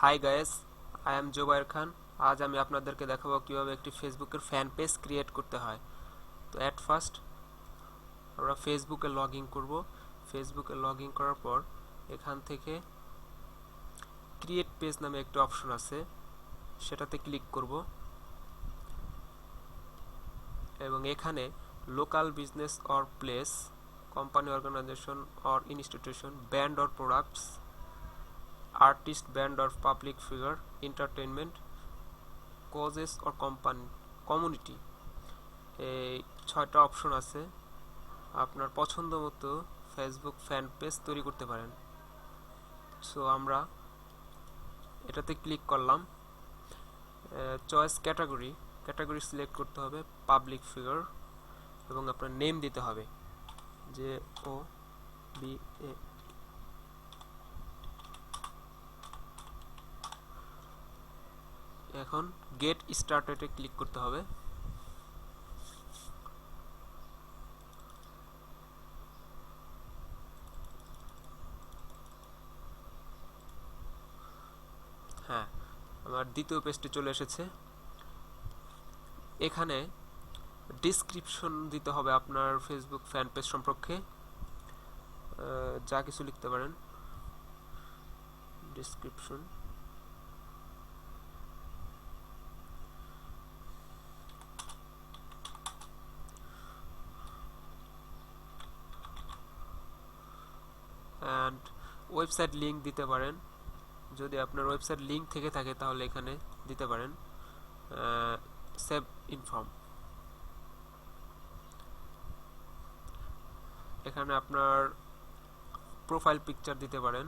Hi guys I am Zubair Khan আজ আমি আপনাদেরকে দেখাবো কীভাবে একটি ফেসবুকের ফ্যান পেজ ক্রিয়েট করতে হয়। তো অ্যাট ফার্স্ট আমরা ফেসবুকে লগ ইন করব। ফেসবুকে লগ ইন করার পর, এখান থেকে ক্রিয়েট পেজ নামে একটি অপশন আছে। সেটাতে ক্লিক করব। এবং এখানে local business or place company organization or institution brand or products artist, band or public figure, entertainment, causes or company community. এই ছয়টা অপশন আছে। আপনার পছন্দ মতো ফেসবুক ফ্যান পেজ তৈরি করতে পারেন। সো আমরা এটাতে ক্লিক করলাম। চয়েস ক্যাটাগরি ক্যাটাগরি সিলেক্ট করতে হবে পাবলিক ফিগার এবং আপনার নেম দিতে হবে। যে ও বি এ এখন গেট স্টার্টেডে ক্লিক করতে হবে। হ্যাঁ আমার দ্বিতীয় পেজটি চলে এসেছে। এখানে ডিসক্রিপশন দিতে হবে আপনার ফেসবুক ফ্যান পেজ সম্পর্কে যা কিছু লিখতে পারেন। ডিসক্রিপশন অ্যান্ড ওয়েবসাইট লিংক দিতে পারেন। যদি আপনার ওয়েবসাইট লিংক থেকে থাকে, তাহলে এখানে দিতে পারেন সেভ ইনফর্ম এখানে আপনার প্রোফাইল পিকচার দিতে পারেন।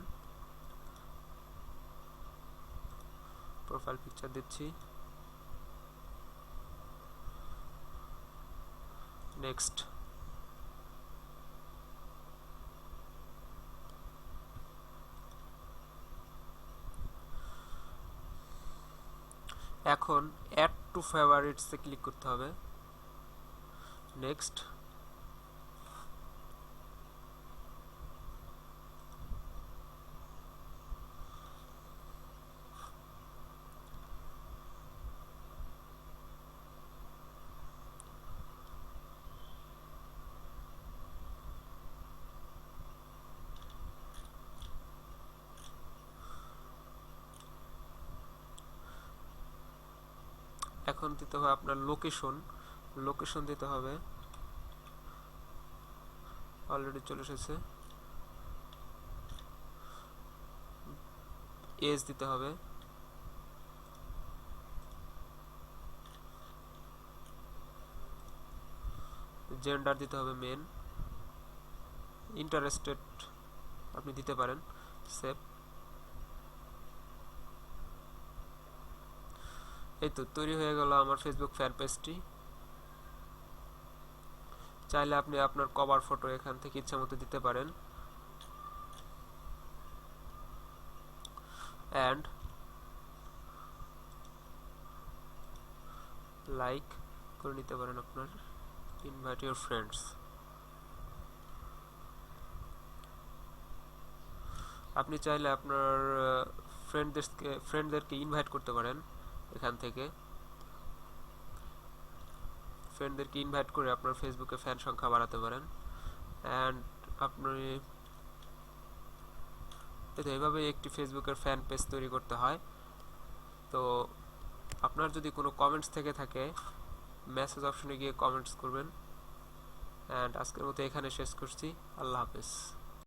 প্রোফাইল পিকচার দিচ্ছি। নেক্সট এখন অ্যাড টু ফেভারিটসে ক্লিক করতে হবে। নেক্সট এখন দিতে হবে আপনার লোকেশন লোকেশন দিতে হবে। অলরেডি চলে এসেছে। এজ দিতে হবে। জেন্ডার দিতে হবে মেন ইন্টারেস্টেড আপনি দিতে পারেন। সেভ এই তো তৈরি হয়ে গেল আমার ফেসবুক ফ্যান পেজটি চাইলে আপনি আপনার কভার ফটো এখান থেকে ইচ্ছা মতো দিতে পারেন। অ্যান্ড লাইক করে নিতে পারেন আপনার। ইনভাইট ইউর ফ্রেন্ডস আপনি চাইলে আপনার ফ্রেন্ডদেরকে ফ্রেন্ডদেরকে ইনভাইট করতে পারেন। এখান থেকে। ফ্রেন্ডদেরকে ইনভাইট করে আপনার ফেসবুকে ফ্যান সংখ্যা বাড়াতে পারেন। অ্যান্ড আপনি তো এইভাবে একটি ফেসবুকের ফ্যান পেজ তৈরি করতে হয়। তো আপনার যদি কোনো কমেন্টস থেকে থাকে মেসেজ অপশনে গিয়ে কমেন্টস করবেন। অ্যান্ড আজকের মতো এখানে শেষ করছি। আল্লাহ হাফেজ।